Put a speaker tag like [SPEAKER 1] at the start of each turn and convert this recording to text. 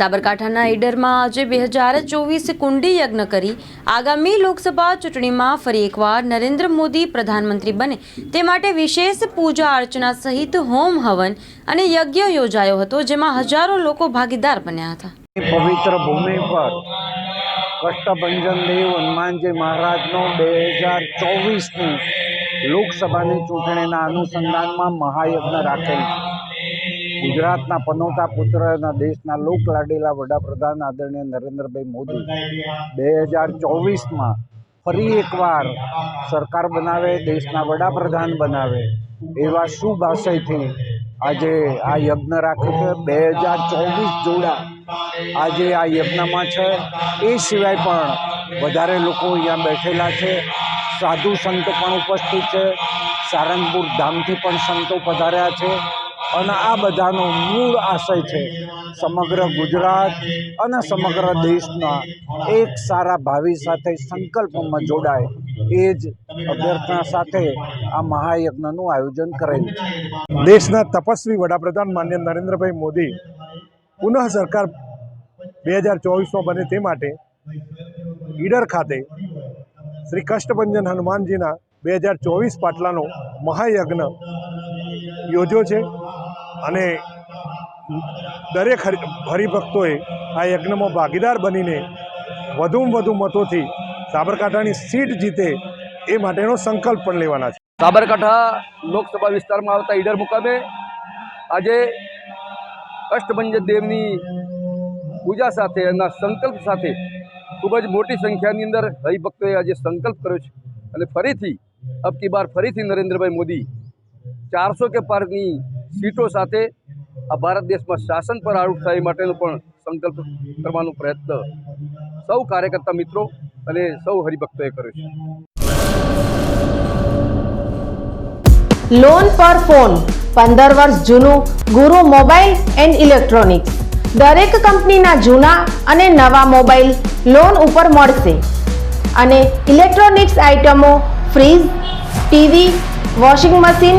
[SPEAKER 1] સાબરકાંઠાના ઈડરમાં આજે બે હજાર ચોવીસ કુંડી યજ્ઞ કરી આગામી લોકસભા ચૂંટણીમાં ફરી એકવાર નરેન્દ્ર મોદી પ્રધાનમંત્રી બને. તે માટે વિશેષ પૂજા અર્ચના સહિત હોમ હવન અને યજ્ઞ યોજાયો હતો, જેમાં હજારો લોકો ભાગીદાર બન્યા હતા.
[SPEAKER 2] પવિત્ર ભૂમિ પર કષ્ટભંજન દેવ હનુમાનજી મહારાજનો બે હજાર ચોવીસની લોકસભાની ચૂંટણીના અનુસંધાનમાં મહાયજ્ઞ રાખેલ છે. ગુજરાતના પનોતા પુત્ર અને દેશના લોકલાડીલા વડાપ્રધાન આદરણીય નરેન્દ્રભાઈ મોદી બે હજાર ચોવીસમાં ફરી એકવાર સરકાર બનાવે, દેશના વડાપ્રધાન બનાવે એવા શુભ આશયથી આજે આ યજ્ઞ રાખ્યું છે. બે હજાર ચોવીસ જોડા આજે આ યજ્ઞમાં છે. એ સિવાય પણ વધારે લોકો અહીંયા બેઠેલા છે. સાધુ સંતો પણ ઉપસ્થિત છે. સારંગપુર ધામથી પણ સંતો પધાર્યા છે. અને આ બધાનો મૂળ આશય છે સમગ્ર ગુજરાત અને સમગ્ર દેશના એક સારા ભાવિ સાથે સંકલ્પમાં જોડાય એ જ અભ્યર્થના સાથે આ મહાયજ્ઞનું આયોજન કરેલ
[SPEAKER 3] દેશના તપસ્વી વડાપ્રધાન માન્ય નરેન્દ્રભાઈ મોદી પુનઃ સરકાર બે હજાર ચોવીસમાં બને તે માટે ઈડર ખાતે શ્રી કષ્ટભંજન હનુમાનજીના બે હજાર ચોવીસ પાટલાનો મહાયજ્ઞ યોજ્યો છે. અને દરેક હરિ, હરિભક્તોએ આ યજ્ઞમાં ભાગીદાર બનીને વધુમાં વધુ મતોથી સાબરકાંઠાની સીટ જીતે એ માટેનો સંકલ્પ પણ લેવાના છે.
[SPEAKER 4] સાબરકાંઠા લોકસભા વિસ્તારમાં આવતા ઈડર મુકામે આજે અષ્ટભંજ દેવની પૂજા સાથે એના સંકલ્પ સાથે ખૂબ જ મોટી સંખ્યાની અંદર હરિભક્તોએ આજે સંકલ્પ કર્યો છે. અને ફરીથી, અબકી બાર ફરીથી નરેન્દ્રભાઈ મોદી ચારસો કે પારની સીટો સાથે આ ભારત દેશમાં શાસન પર આરૂઢ થાય માટેનો પણ સંકલ્પ કરવાનો પ્રયત્ન સૌ કાર્યકર્તા મિત્રો અને સૌ હરિભક્તોએ કર્યો છે.
[SPEAKER 5] લોન પર ફોન પંદર વર્ષ જૂનું ગુરુ મોબાઈલ એન્ડ ઇલેક્ટ્રોનિક્સ. દરેક કંપનીના જૂના અને નવા મોબાઈલ લોન ઉપર મળશે. અને ઇલેક્ટ્રોનિક્સ આઇટમો fridge, TV, washing machine